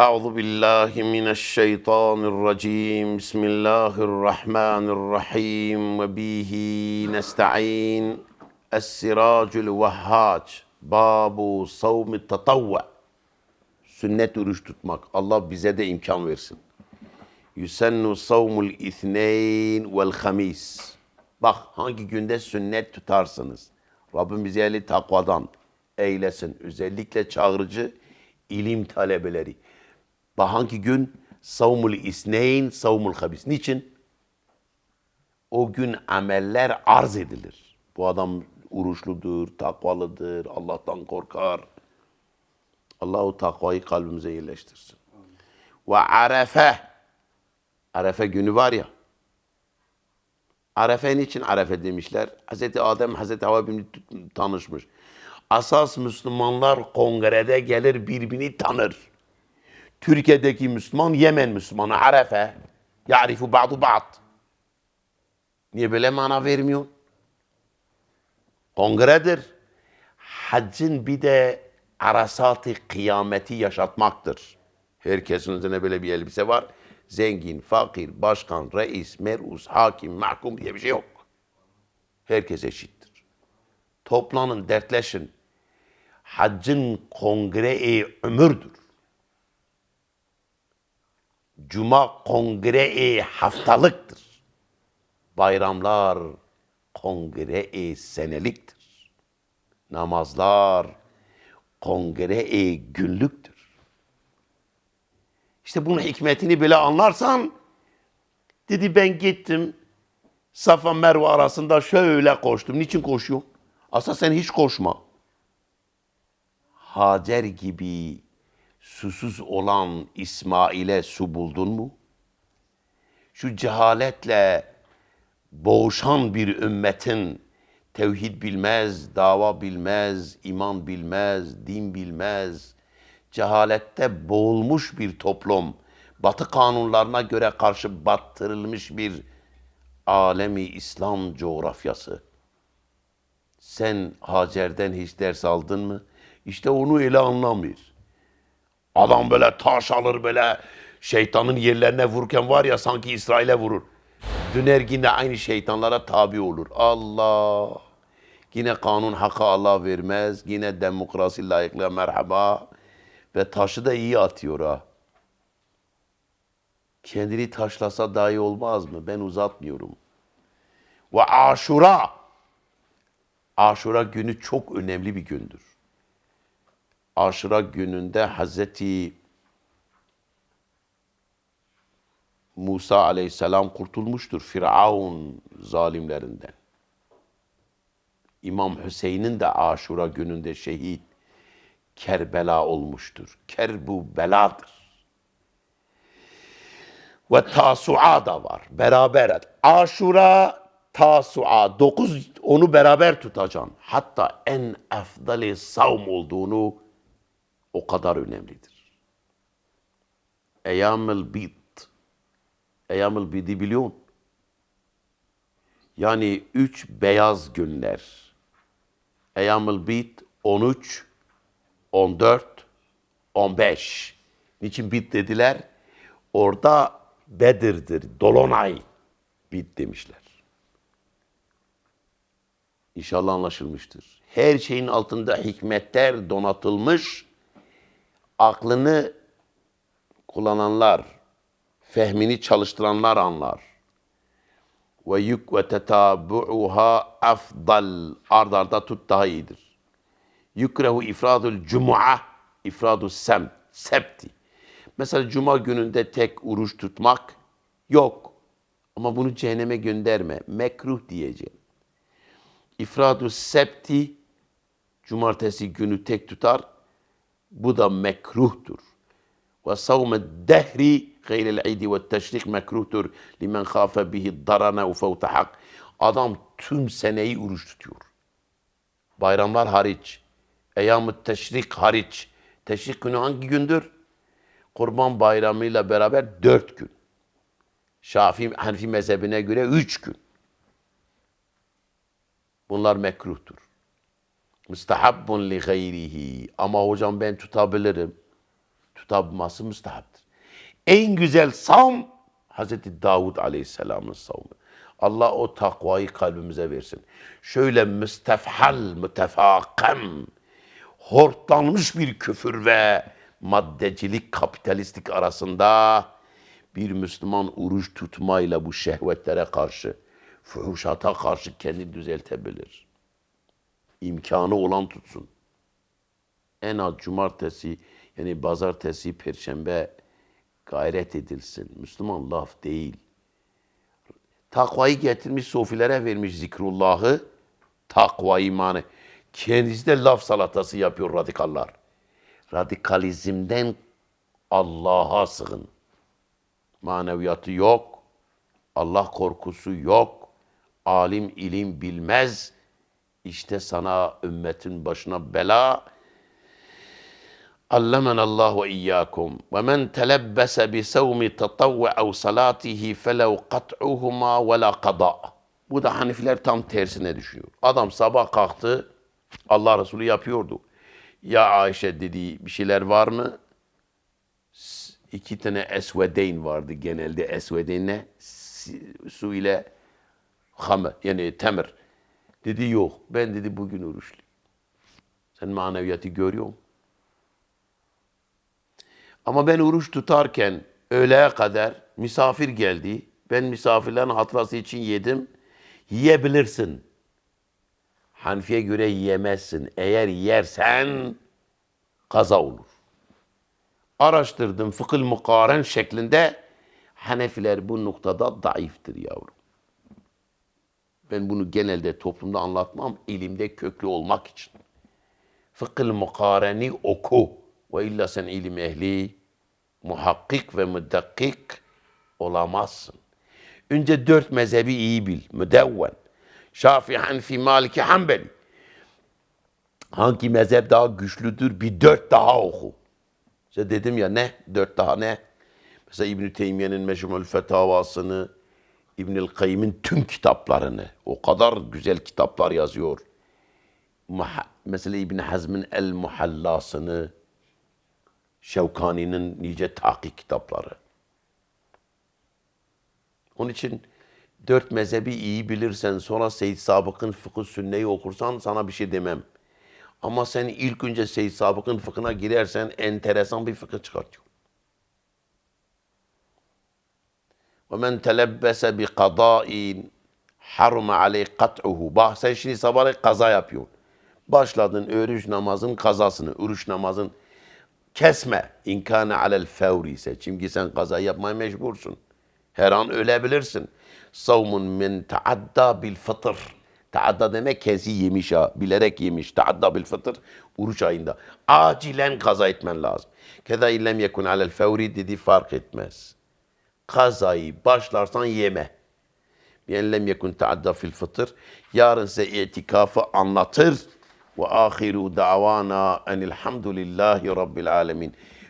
أعوذ بالله من الشيطان الرجيم بسم الله الرحمن الرحيم وبه نستعين السراج الوهاج باب صوم التطوع Sünnet oruç tutmak. Allah bize de imkan versin. Yusennu savmul ithneyn vel hamis. Bak hangi günde sünnet tutarsınız. Rabbim bizi eli takvadan eylesin. Özellikle çağırıcı ilim talebeleri. Bak hangi gün? Savmul isneyn, savmul habis. Niçin? O gün ameller arz edilir. Bu adam oruçludur, takvalıdır, Allah'tan korkar. Allahu takvayı kalbimize yerleştirsin. Ve arefe. Arefe günü var ya. Arefe niçin Arefe demişler? Hz. Adem, Hz. Tut- tanışmış. Asas Müslümanlar kongrede gelir birbirini tanır. Türkiye'deki Müslüman, Yemen Müslümanı Arefe. Ya'rifu ba'du ba'd. Niye böyle mana vermiyor? Kongredir. Haccın bir de arasatı kıyameti yaşatmaktır. Herkesin üzerine böyle bir elbise var. Zengin, fakir, başkan, reis, meruz, hakim, mahkum diye bir şey yok. Herkes eşittir. Toplanın, dertleşin. Haccın kongre-i ömürdür. Cuma kongre-i haftalıktır. Bayramlar kongre-i seneliktir. Namazlar kongre-i günlüktür. İşte bunun hikmetini bile anlarsan dedi ben gittim Safa Merve arasında şöyle koştum. Niçin koşuyorsun? Aslında sen hiç koşma. Hacer gibi susuz olan İsmail'e su buldun mu? Şu cehaletle boğuşan bir ümmetin tevhid bilmez, dava bilmez, iman bilmez, din bilmez, cehalette boğulmuş bir toplum, batı kanunlarına göre karşı battırılmış bir alemi İslam coğrafyası. Sen Hacer'den hiç ders aldın mı? İşte onu ele anlamıyor. Adam böyle taş alır böyle şeytanın yerlerine vururken var ya sanki İsrail'e vurur. Döner yine aynı şeytanlara tabi olur. Allah. Yine kanun hakkı Allah vermez. Yine demokrasi layıklığa merhaba. Ve taşı da iyi atıyor ha. Kendini taşlasa daha iyi olmaz mı? Ben uzatmıyorum. Ve aşura. Aşura günü çok önemli bir gündür. Aşura gününde Hazreti Musa aleyhisselam kurtulmuştur Firavun zalimlerinden. İmam Hüseyin'in de Aşura gününde şehit Kerbela olmuştur. Kerbu beladır. Ve Tasu'a da var. Beraber. Aşura, Tasu'a. Dokuz onu beraber tutacaksın. Hatta en efdali savm olduğunu o kadar önemlidir. Eyyamül bid. Eyyamül bid'i biliyorsun. Yani üç beyaz günler. Eyyamül bid 13, 14, 15. Niçin bid dediler? Orada Bedir'dir, Dolonay bid demişler. İnşallah anlaşılmıştır. Her şeyin altında hikmetler donatılmış, aklını kullananlar, fehmini çalıştıranlar anlar. Ve yük ve tetabu'uha afdal. Ard arda tut daha iyidir. Yükrehu ifradul cum'a, ifradu sem, septi. Mesela cuma gününde tek oruç tutmak yok. Ama bunu cehenneme gönderme. Mekruh diyeceğim. İfradu septi, cumartesi günü tek tutar. Bu da mekruhtur. Ve savme dehri gayril idi ve teşrik mekruhtur. Limen khafe bihi darana ve fevte hak. Adam tüm seneyi oruç tutuyor. Bayramlar hariç. Eyyam-ı teşrik hariç. Teşrik günü hangi gündür? Kurban bayramıyla beraber dört gün. Şafii Hanefi mezhebine göre üç gün. Bunlar mekruhtur. Müstehabbun li gayrihi. Ama hocam ben tutabilirim. tutabilması müstahaptır. En güzel savm Hazreti Davud Aleyhisselam'ın savmı. Allah o takvayı kalbimize versin. Şöyle müstefhal, mütefakem, hortlanmış bir küfür ve maddecilik, kapitalistlik arasında bir Müslüman oruç tutmayla bu şehvetlere karşı, fuhuşata karşı kendini düzeltebilir. İmkanı olan tutsun. En az cumartesi, yani pazartesi, perşembe gayret edilsin. Müslüman laf değil. Takvayı getirmiş sofilere vermiş zikrullahı. Takva imanı. Kendisi de laf salatası yapıyor radikallar. Radikalizmden Allah'a sığın. Maneviyatı yok. Allah korkusu yok. Alim ilim bilmez. İşte sana ümmetin başına bela. علمنا الله وإياكم ومن تلبس بسوم تطوع أو صلاته فلو قطعهما ولا قضاء Bu da Hanifiler tam tersine düşünüyor. Adam sabah kalktı, Allah Resulü yapıyordu. Ya Ayşe dedi bir şeyler var mı? S- İki tane esvedeyn vardı genelde. Esvedeyn ne? Si- Su ile hamı yani temir. Dedi yok. Ben dedi bugün oruçluyum. Sen maneviyatı görüyor musun? Ama ben oruç tutarken öğleye kadar misafir geldi. Ben misafirlerin hatırası için yedim. Yiyebilirsin. Hanifi'ye göre yiyemezsin. Eğer yersen kaza olur. Araştırdım fıkıh mukaren şeklinde Hanefiler bu noktada zayıftır yavrum. Ben bunu genelde toplumda anlatmam. ilimde köklü olmak için. Fıkıh mukareni oku. Ve illa sen ilim ehli, muhakkik ve müdakkik olamazsın. Önce dört mezhebi iyi bil. Müdevven. Şafii, Hanfi, Maliki, Hanbeli. Hangi mezhep daha güçlüdür? Bir dört daha oku. İşte dedim ya ne? Dört daha ne? Mesela İbn-i Teymiye'nin Meşhumül Fetavasını, İbnül Kayyim'in tüm kitaplarını, o kadar güzel kitaplar yazıyor. Mesela İbn Hazm'in El Muhallasını, Şevkani'nin nice tahkik kitapları. Onun için dört mezhebi iyi bilirsen sonra Seyyid Sabık'ın fıkıh sünneyi okursan sana bir şey demem. Ama sen ilk önce Seyyid Sabık'ın fıkhına girersen enteresan bir fıkıh çıkartıyor. وَمَنْ تَلَبَّسَ بِقَضَاءٍ حَرُمَ عَلَيْهِ قَطْعُهُ Bak sen şimdi sabahleyin kaza yapıyorsun. Başladın oruç namazın kazasını, oruç namazın kesme. İnkâne alel fevri ise. Çünkü sen kaza yapmaya mecbursun. Her an ölebilirsin. Savmun min taadda bil fıtır. Taadda demek kezi yemiş ha. Bilerek yemiş. Taadda bil fıtır. Oruç ayında. Acilen kaza etmen lazım. Keda illem yekun alel fevri dedi fark etmez. Kazayı başlarsan yeme. Bien yekun taadda fil fıtır. Yarın size itikafı anlatır. Ve ahiru davana enilhamdülillahi rabbil alemin.